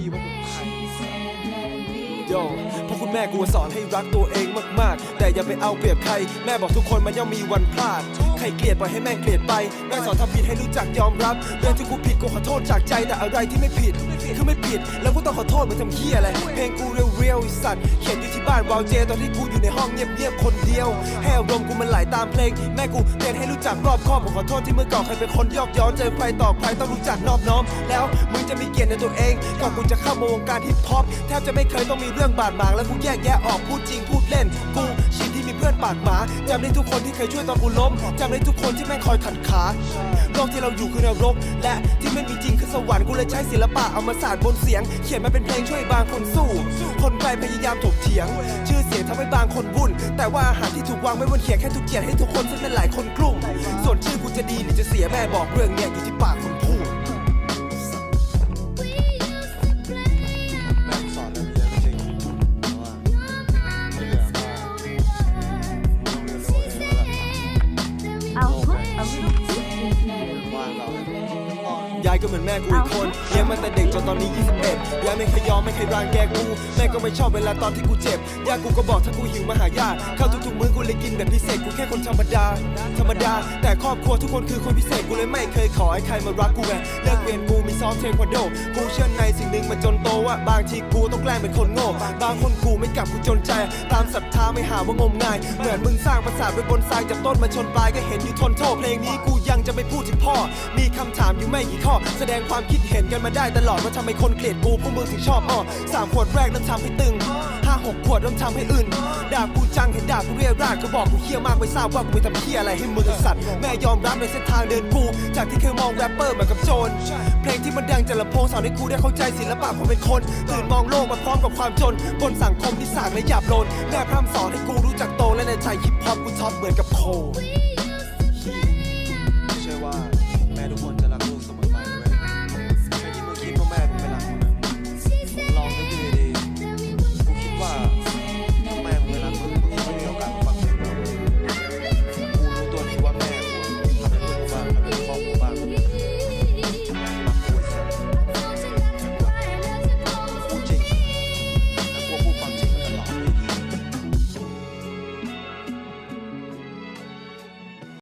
ดีว่าผมใครโยเพราะคุณแม่กูสอนให้รักตัวเองมากๆ แต่อย่าไปเอาเปรียบใคร แม่บอกทุกคนมันย่อมมีวันพลาด ใครเกลียดปล่อยให้แม่งเกลียดไปแม่สอนทำผิดให้รู้จักยอมรับเรื่องที่กูผิดกูขอโทษจากใจแต่อะไรที่ไม่ผิดคือไม่ผิด แล้วกูต้องขอโทษมึงทำเหี้ยอะไรเพลงกูเรียวๆไอ้สัตว์เขียนอยู่ที่บ้านวาวเจ ตอนที่กูอยู่ในห้องเงียบๆคนเดียวให้อารมณ์กูมันไหลตามเพลง แม่กูเตือนให้รู้จักรอบคอบผมขอโทษที่เมื่อก่อนเคยเป็นคนยอกย้อนเจอใครต่อใครต้องรู้จักนอบน้อม แล้วมึงจะมีเกียรติในตัวเองก่อนกูจะเข้ามาวงการฮิปฮอปแทบจะไม่เคยต้องมีเรื่องบาดหมางแล้วกูแยกแยะออกพูดจริงพูดเล่น กูชินที่มีเพื่อนปากหมาจำได้ทุกคนที่เคยช่วยตอนกูล้มจำได้ทุกคนที่แม่งคอยขัดขาโลกที่เราอยู่คือนรก และที่ไม่มีจริงคือสวรรค์กูเลยใช้ศิลปะเอามาสาดบนเสียง เขียนมาเป็นเพลงช่วยบางคนสู้ คนไกลพยายามถกเถียง ชื่อเสียงทำให้บางคนวุ่น แต่ว่าอาหารที่ถูกวางไว้บนเขียงแค่ถูกเขียนให้ทุกคนซึ่งเป็นหลายคนกลุ่ม ส่วนชื่อกูจะดีหรือจะเสียแม่บอกเรื่องเนี้ยอยู่ที่ ก็ยายก็เหมือนแม่กูอีกคนเลี้ยงมาแต่เด็กจนตอนนี้ 21ยายไม่เคยยอมไม่เคยรังแกกู แม่ก็ไม่ชอบเวลาตอนที่กูเจ็บยายกูก็บอกถ้ากูหิวมาหายาข้าวทุกๆมื้อกูเลยกินแบบพิเศษกูแค่คนธรรมดา ธรรมดา แต่ครอบครัวทุกคนคือคนพิเศษกูเลยไม่เคยขอให้ใครมารักกูไงเลิกเรียนกูมีซ้อมเทควันโดกูเชื่อในสิ่งหนึ่งมาจนโต ว่าบางทีกูต้องแกล้งเป็นคนโง่ บางคนกูไม่กลับกูจนใจ ตามศรัทธาไม่หาว่างมงาย เหมือนมึงสร้างปราสาทไว้บนทรายจากต้นมาชนปลายก็เห็นอยู่ทนโทษเพลงนี้กูยังจะไม่พูดถึงพ่อ มีคำถามอยู่ไม่กี่ข้อ แสดงความคิดเห็นกันมาได้ตลอดว่าทำไมคนเกลียดกูพวกมึงถึงชอบอ้อสามขวดแรกเริ่มทำให้ตึงห้าหกขวดเริ่มทำให้อื่นด่ากูจังเห็นด่ากูเรียราดก็บอกกูเฮี้ยมากไม่ทราบว่ากูไปทำเฮี้ยอะไรให้มึงไอสัตว์แม่ยอมรับในเส้นทางเดินกู จากที่เคยมองแรปเปอร์เหมือนกับโจรเพลงที่มันดังจากลำโพงสอนให้กูได้เข้าใจศิลปะความเป็นคนนตื่นมองโลกมาพร้อมกับความจน บนสังคมที่สากและหยาบโลนแม่พร่ำสอนให้กูรู้จักโตและในใจฮิปฮอปกูชอบเหมือนกับโคใช่ว่าแม่ทุกคนจะ